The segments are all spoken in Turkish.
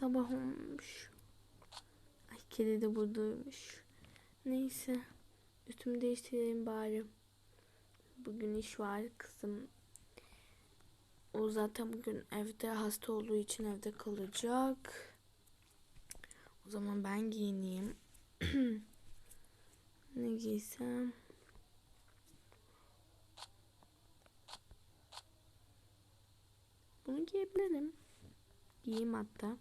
Sabah olmuş. Ay kedi de buradaymış. Neyse. Üstümü değiştireyim bari. Bugün iş var kızım. O zaten bugün evde hasta olduğu için evde kalacak. O zaman ben giyineyim. ne giysem? Bunu giyebilirim. Giyeyim hatta.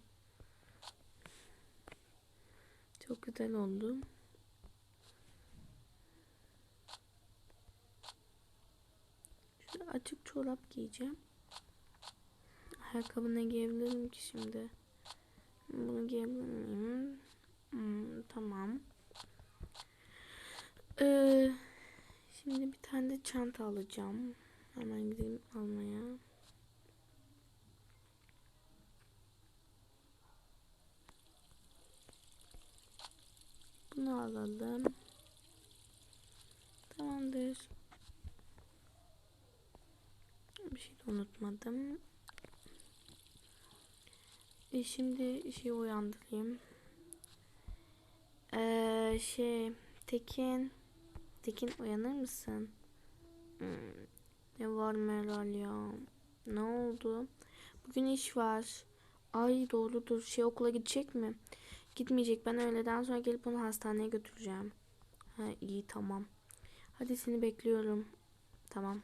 Çok güzel oldu. Şöyle açık çorap giyeceğim. Ayakkabı ne giyebilirim ki şimdi? Bunu giyebilir miyim? Hmm, tamam. Ee, şimdi bir tane de çanta alacağım. Hemen gideyim almaya. Bunu alalım. Tamamdır. Bir şey de unutmadım. E şimdi şey uyandırayım. Ee, şey Tekin Tekin uyanır mısın? Hmm, ne var Meral ya? Ne oldu? Bugün iş var. Ay doğrudur. Şey okula gidecek mi? Gitmeyecek. Ben öğleden sonra gelip onu hastaneye götüreceğim. Ha iyi tamam. Hadi seni bekliyorum. Tamam.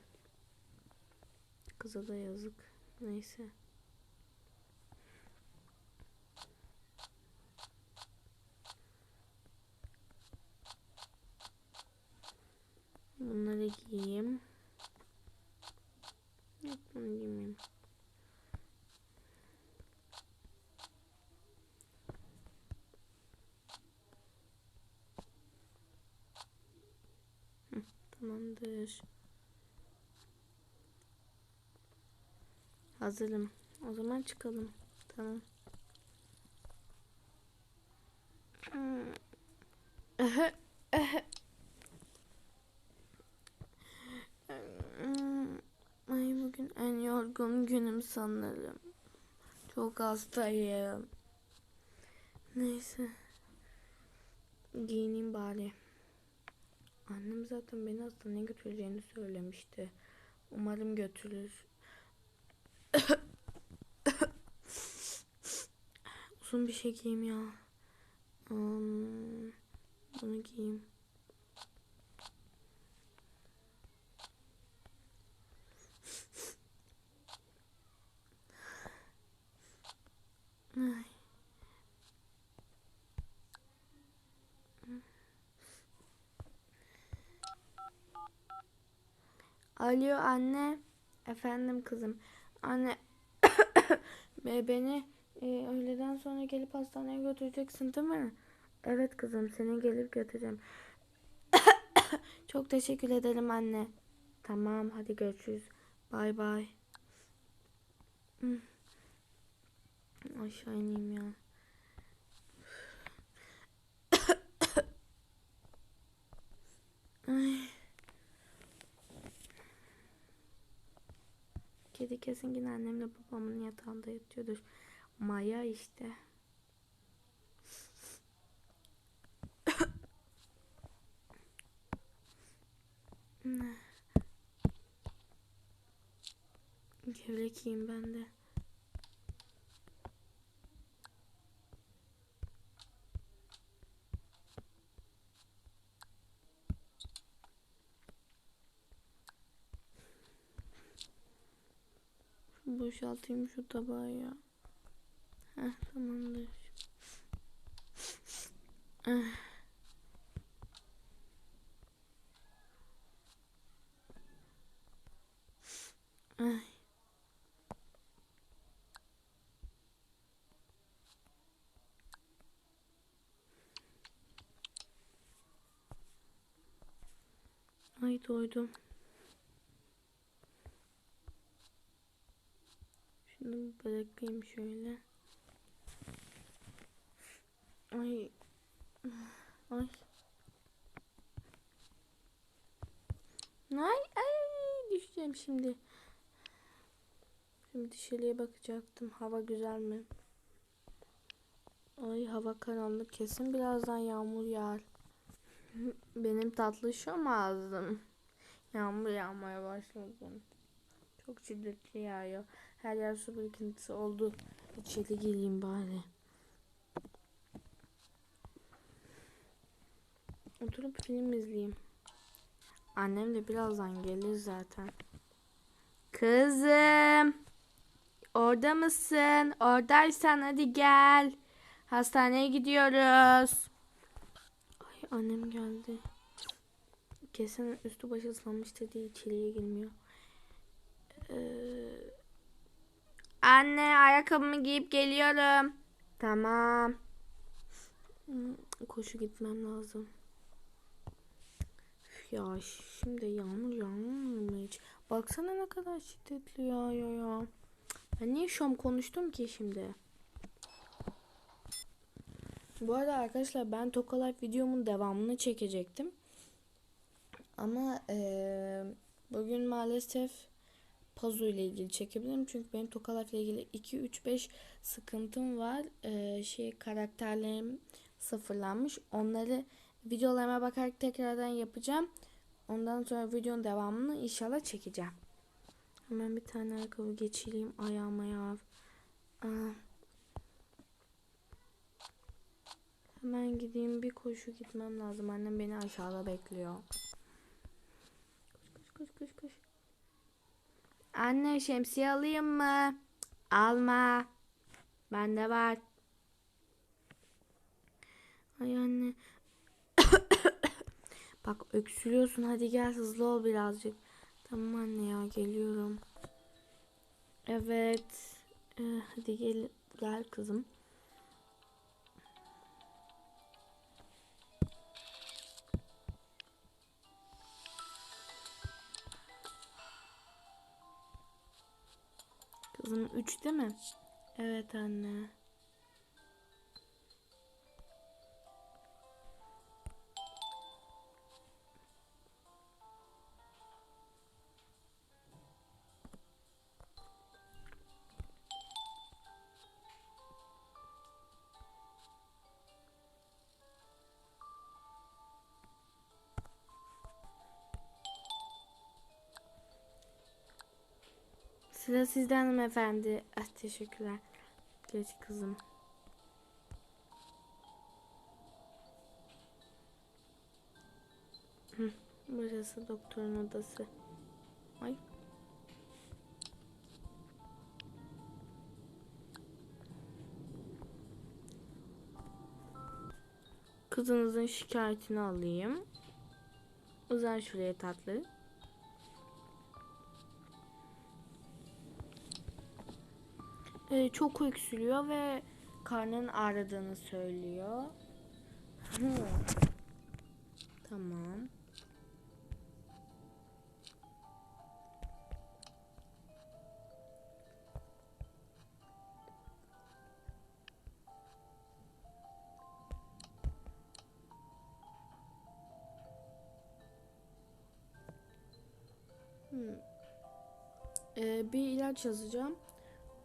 Kıza da yazık. Neyse. Bunları giyeyim. Yok bunu giymeyeyim. Hı, Tamamdır. Hazırım. O zaman çıkalım. Tamam. Hmm. Ay bugün en yorgun günüm sanırım. Çok hastayım. Neyse. Giyineyim bari. Annem zaten beni hastaneye götüreceğini söylemişti. Umarım götürür. Uzun bir şey giyeyim ya. Hmm, bunu giyeyim. Ay. Alo anne. Efendim kızım. Anne Be- beni e, öğleden sonra gelip hastaneye götüreceksin değil mi? Evet kızım seni gelip götüreceğim. Çok teşekkür ederim anne. Tamam hadi görüşürüz. Bay bay. Aşağı ineyim ya. Ay. Kedi kesin yine annemle babamın yatağında yatıyordur. Maya işte. Gevrek yiyeyim ben de. Boşaltayım şu tabağı ya. Heh, tamamdır. Eh. Ay. Ay doydum. Şunu bırakayım şöyle. Ay. Ay. Ay ay düşeceğim şimdi. Şimdi dışarıya bakacaktım. Hava güzel mi? Ay hava karanlık kesin birazdan yağmur yağar. Benim tatlışım ağzım. Yağmur yağmaya başladı. Çok şiddetli yağıyor. Her yer su birikintisi oldu. İçeri gireyim bari. Oturup film izleyeyim. Annem de birazdan gelir zaten. Kızım. Orada mısın? Oradaysan hadi gel. Hastaneye gidiyoruz. Ay annem geldi. Kesin üstü başı ıslanmıştır diye içeriye girmiyor. Ee, anne ayakkabımı giyip geliyorum. Tamam. Koşu gitmem lazım. Ya şimdi yağmur yağmur mu hiç? Baksana ne kadar şiddetli yağıyor ya. Ben niye şom konuştum ki şimdi? Bu arada arkadaşlar ben Toka Life videomun devamını çekecektim. Ama eee, bugün maalesef Pazu ile ilgili çekebilirim. Çünkü benim Toka Life ile ilgili 2 3 5 sıkıntım var. Eee, şey karakterlerim sıfırlanmış. Onları videolarıma bakarak tekrardan yapacağım. Ondan sonra videonun devamını inşallah çekeceğim. Hemen bir tane ayakkabı geçireyim ayağıma ya. Aa. Hemen gideyim bir koşu gitmem lazım. Annem beni aşağıda bekliyor. Koş koş koş koş koş. Anne şemsiye alayım mı? Alma. Bende var. Ay anne. Bak öksürüyorsun. Hadi gel hızlı ol birazcık. Tamam anne ya geliyorum. Evet. Ee, hadi gel gel kızım. Kızım 3 değil mi? Evet anne. Sıra sizde hanımefendi. Ah, teşekkürler. Geç kızım. Hı, burası doktorun odası. Ay. Kızınızın şikayetini alayım. Uzan şuraya tatlı. Ee, çok öksürüyor ve karnının ağrıdığını söylüyor. Tamam. Hı. Ee, bir ilaç yazacağım.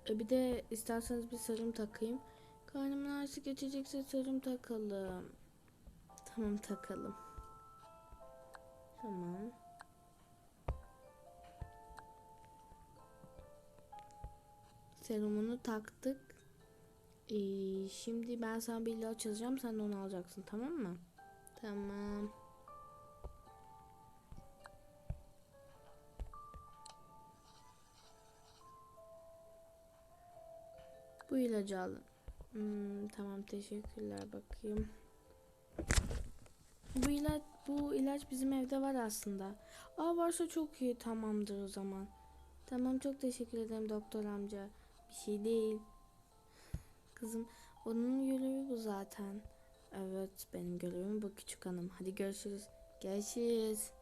E, Bir de isterseniz bir serum takayım. Karnımın ağrısı geçecekse serum takalım. Tamam takalım. Tamam. Serumunu taktık. Ee, şimdi ben sana bir ilaç yazacağım. Sen de onu alacaksın tamam mı? Tamam. Bu ilacı alın. Hmm, tamam teşekkürler bakayım. Bu ilaç bu ilaç bizim evde var aslında. Aa varsa çok iyi tamamdır o zaman. Tamam çok teşekkür ederim doktor amca. Bir şey değil. Kızım onun görevi bu zaten. Evet benim görevim bu küçük hanım. Hadi görüşürüz. Görüşürüz.